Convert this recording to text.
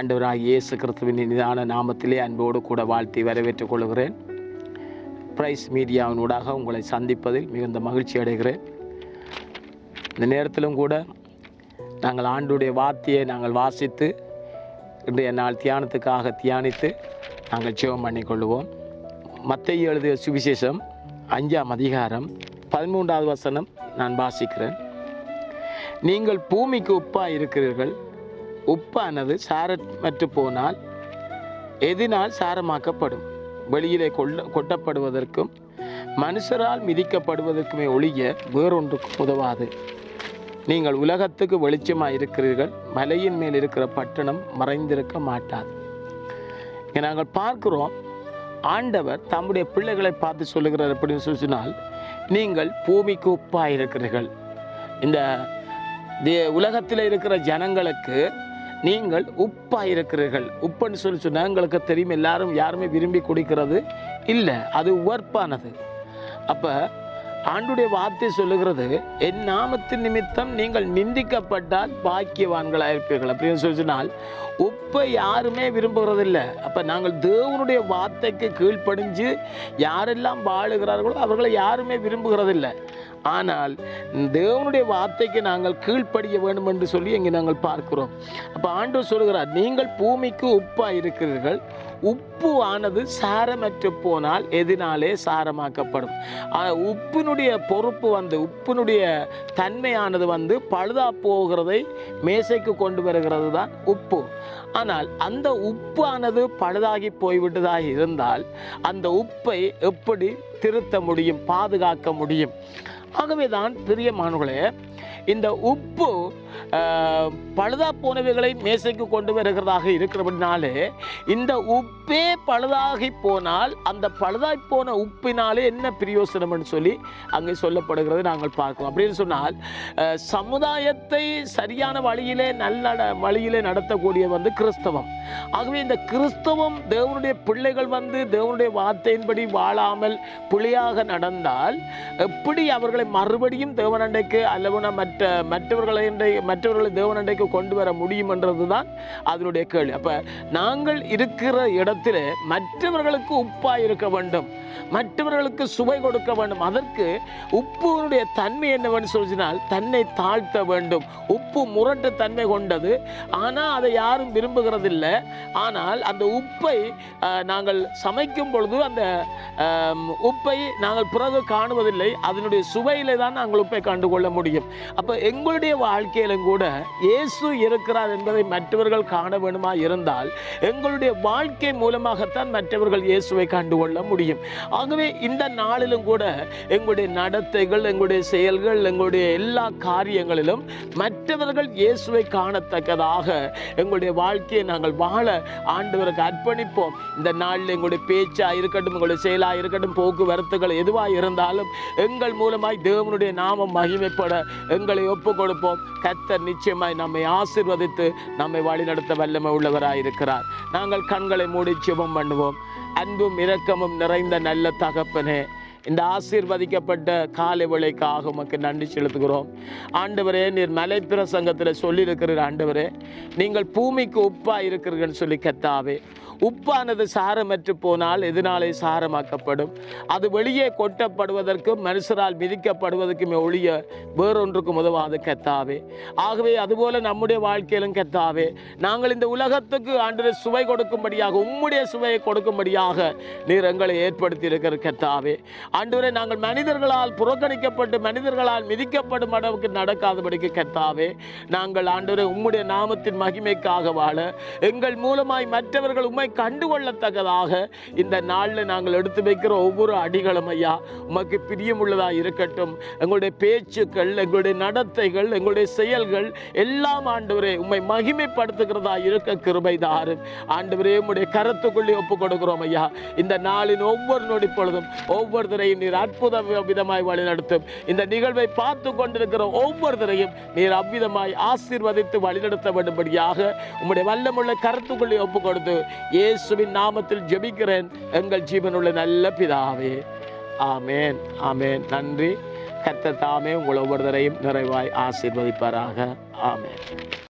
இயேசு கிறிஸ்துவின் நிதான நாமத்திலே அன்போடு கூட வாழ்த்தி வரவேற்றுக் கொள்கிறேன். பிரைஸ் மீடியாவினூடாக உங்களை சந்திப்பதில் மிகுந்த மகிழ்ச்சி அடைகிறேன். இந்த நேரத்திலும் கூட நாங்கள் ஆண்டுடைய வார்த்தையை நாங்கள் வாசித்து இன்றைய நாள் தியானத்துக்காக தியானித்து நாங்கள் ஜெபம் பண்ணிக்கொள்வோம் மத்திய எழுதிய சுவிசேஷம் அஞ்சாம் அதிகாரம் பதிமூன்றாவது வசனம் நான் வாசிக்கிறேன். நீங்கள் பூமிக்கு உப்பாக இருக்கிறீர்கள் உப்பானது சாரமற்று போனால் எதினால் சாரமாக்கப்படும். வெளியிலே கொள்ள கொட்டப்படுவதற்கும் மனுஷரால் மிதிக்கப்படுவதற்குமே ஒழிய வேறொன்றுக்கு உதவாது. நீங்கள் உலகத்துக்கு வெளிச்சமாக இருக்கிறீர்கள் மலையின் மேல் இருக்கிற பட்டணம் மறைந்திருக்க மாட்டாது. இங்கே நாங்கள் பார்க்கிறோம் ஆண்டவர் தம்முடைய பிள்ளைகளை பார்த்து சொல்லுகிறார் அப்படின்னு சொல்லினால் சொன்னால் நீங்கள் பூமிக்கு உப்பாக இருக்கிறீர்கள் இந்த தே- உலகத்தில் இருக்கிற ஜனங்களுக்கு நீங்கள் உப்பா இருக்கிறீர்கள் உப்புன்னு சொல்லி சொன்னால் எங்களுக்கு தெரியும் எல்லாரும் யாருமே விரும்பி குடிக்கிறது இல்லை அது உவர்ப்பானது. அப்போ ஆண்டுடைய வார்த்தை சொல்லுகிறது என் நாமத்தின் நிமித்தம் நீங்கள் நிந்திக்கப்பட்டால் பாக்கியவான்களாக இருப்பீர்கள். அப்படின்னு சொல்லி சொன்னால் உப்பை யாருமே விரும்புகிறதில்லை. அப்போ நாங்கள் தேவனுடைய வார்த்தைக்கு கீழ்ப்படிஞ்சு யாரெல்லாம் வாழுகிறார்களோ அவர்களை யாருமே விரும்புகிறதில்லை. ஆனால் தேவனுடைய வார்த்தைக்கு நாங்கள் கீழ்ப்படிய வேண்டும் என்று சொல்லி இங்கே நாங்கள் பார்க்கிறோம். அப்போ ஆண்டவர் சொல்கிறார் நீங்கள் பூமிக்கு உப்பாக இருக்கிறீர்கள் உப்பு ஆனது சாரமற்று போனால் எதினாலே சாரமாக்கப்படும். உப்பினுடைய பொறுப்பு வந்து உப்பினுடைய தன்மையானது வந்து பழுதா போகிறதை மேசைக்கு கொண்டு வருகிறது தான் உப்பு. ஆனால் அந்த உப்பானது பழுதாகி போய்விட்டதாக இருந்தால் அந்த உப்பை எப்படி திருத்த முடியும் பாதுகாக்க முடியும்? ஆகவே தான் பிரியமானவர்களே இந்த உப்பு பழுதா போனவைகளை மேசைக்கு கொண்டு வருகிறதாக இருக்கிறபடினாலே இந்த உப்பே பழுதாகி போனால் அந்த பழுதாய் போன உப்பினாலே என்ன பிரயோசனம்னு சொல்லி அங்கே சொல்லப்படுகிறது நாங்கள் பார்க்கிறோம். அப்படின்னு சொன்னால் சமுதாயத்தை சரியான வழியிலே நல்ல வழியிலே நடத்தக்கூடிய வந்து கிறிஸ்தவம். ஆகவே இந்த கிறிஸ்தவம் தேவனுடைய பிள்ளைகள் வந்து தேவனுடைய வார்த்தையின்படி வாழாமல் பிழையாக நடந்தால் எப்படி அவர்களை மறுபடியும் தேவனண்டைக்கு அல்லவனா மற்ற மற்றவர்களை மற்றவர்களை தேவனண்டைக்கு கொண்டு வர முடியும் என்றது தான் அதனுடைய கேள்வி. அப்போ நாங்கள் இருக்கிற இடத்துல மற்றவர்களுக்கு உப்பாக இருக்க வேண்டும். மற்றவர்களுக்கு சுவை கொடுக்க வேண்டும். அதற்கு உப்புனுடைய தன்மை என்னவென்று சொல்லினால் தன்னை தாழ்த்த வேண்டும். உப்பு முரட்டு தன்மை கொண்டது. ஆனால் அதை யாரும் விரும்புகிறதில்லை. ஆனால் அந்த உப்பை நாங்கள் சமைக்கும் பொழுது அந்த உப்பை நாங்கள் பிறகு காணுவதில்லை. அதனுடைய சுவையிலே தான் நாங்கள் உப்பை கண்டுகொள்ள முடியும். அப்போ எங்களுடைய வாழ்க்கையிலும் கூட இயேசு இருக்கிறார் என்பதை மற்றவர்கள் காண வேண்டுமா இருந்தால் எங்களுடைய வாழ்க்கை மூலமாகத்தான் மற்றவர்கள் இயேசுவை கண்டுகொள்ள முடியும். ஆகவே இந்த நாளிலும் கூட எங்களுடைய நடத்தைகள் எங்களுடைய செயல்கள் எங்களுடைய எல்லா காரியங்களிலும் மற்றவர்கள் இயேசுவை காணத்தக்கதாக எங்களுடைய வாழ்க்கையை நாங்கள் வாழ ஆண்டவருக்கு அர்ப்பணிப்போம். இந்த நாளில் எங்களுடைய பேச்சாக இருக்கட்டும் எங்களுடைய செயலாக இருக்கட்டும் போக்குவரத்துகள் எதுவாக இருந்தாலும் எங்கள் மூலமாய் தேவனுடைய நாமம் மகிமைப்பட எங்களை ஒப்பு கொடுப்போம். கத்தர் நிச்சயமாய் நம்மை ஆசீர்வதித்து நம்மை வழிநடத்த வல்லமை உள்ளவராக இருக்கிறார் நாங்கள் கண்களை மூடி ஜெபம் பண்ணுவோம். அன்பும் இரக்கமும் நிறைந்த நல்ல தகப்பனே. இந்த ஆசீர்வதிக்கப்பட்ட காலை விளைக்காக உமக்கு நன்றி செலுத்துகிறோம். ஆண்டவரே நீர் மலைப்பிரசங்கத்தில் சொல்லியிருக்கிறீர் ஆண்டவரே நீங்கள் பூமிக்கு உப்பாக இருக்கிறீர்கள் சொல்லி கத்தாவே. உப்பானது சாரமற்று போனால் எதனாலே சாரமாக்கப்படும்? அது வெளியே கொட்டப்படுவதற்கும் மனுஷரால் மிதிக்கப்படுவதற்குமே ஒழிய வேறொன்றுக்கும் உதவாது கத்தாவே. ஆகவே அதுபோல நம்முடைய வாழ்க்கையிலும் கத்தாவே. நாங்கள் இந்த உலகத்துக்கு ஆண்டு சுவை கொடுக்கும்படியாக உம்முடைய சுவையை கொடுக்கும்படியாக நீர் எங்களை ஏற்படுத்தி இருக்கிற கத்தாவே. ஆண்டவரே நாங்கள் மனிதர்களால் புறக்கணிக்கப்பட்டு மனிதர்களால் மிதிக்கப்படும் அளவுக்கு நடக்காதபடிக்கு கத்தாவே நாங்கள் ஆண்டவரே உம்முடைய நாமத்தின் மகிமைக்காக வாழ எங்கள் மூலமாய் மற்றவர்கள் உம்மை கண்டுகொள்ளத்தக்கதாக இந்த நாளில் நாங்கள் எடுத்து வைக்கிற ஒவ்வொரு அடிகளும் ஐயா உமக்கு பிரியமுள்ளதாக இருக்கட்டும். எங்களுடைய பேச்சுக்கள் எங்களுடைய நடத்தைகள் எங்களுடைய செயல்கள் எல்லாம் ஆண்டவரே உம்மை மகிமைப்படுத்துகிறதா இருக்க கிருபை தாரும் ஆண்டவரே உம்முடைய கருத்துக்குள்ளே ஒப்பு கொடுக்கிறோம் ஐயா. இந்த நாளின் ஒவ்வொரு நொடி பொழுதும் ஒவ்வொருத்தரும் ஒவ்வொருத்தரையும் நீர் அற்புத விதமாய் வழிநடத்தும். இந்த நிகழ்வை பார்த்து கொண்டிருக்கிற ஒவ்வொருத்தரையும் நீர் அவ்விதமாய் ஆசீர்வதித்து வழிநடத்த வேண்டும்படியாக உம்முடைய வல்லமுள்ள கருத்துக்குள்ளே ஒப்பு கொடுத்து இயேசுவின் நாமத்தில் ஜெபிக்கிறேன். எங்கள் ஜீவனுள்ள நல்ல பிதாவே. ஆமேன். ஆமேன். நன்றி. கத்த தாமே உங்கள் ஒவ்வொருத்தரையும் நிறைவாய் ஆசீர்வதிப்பாராக. ஆமேன்.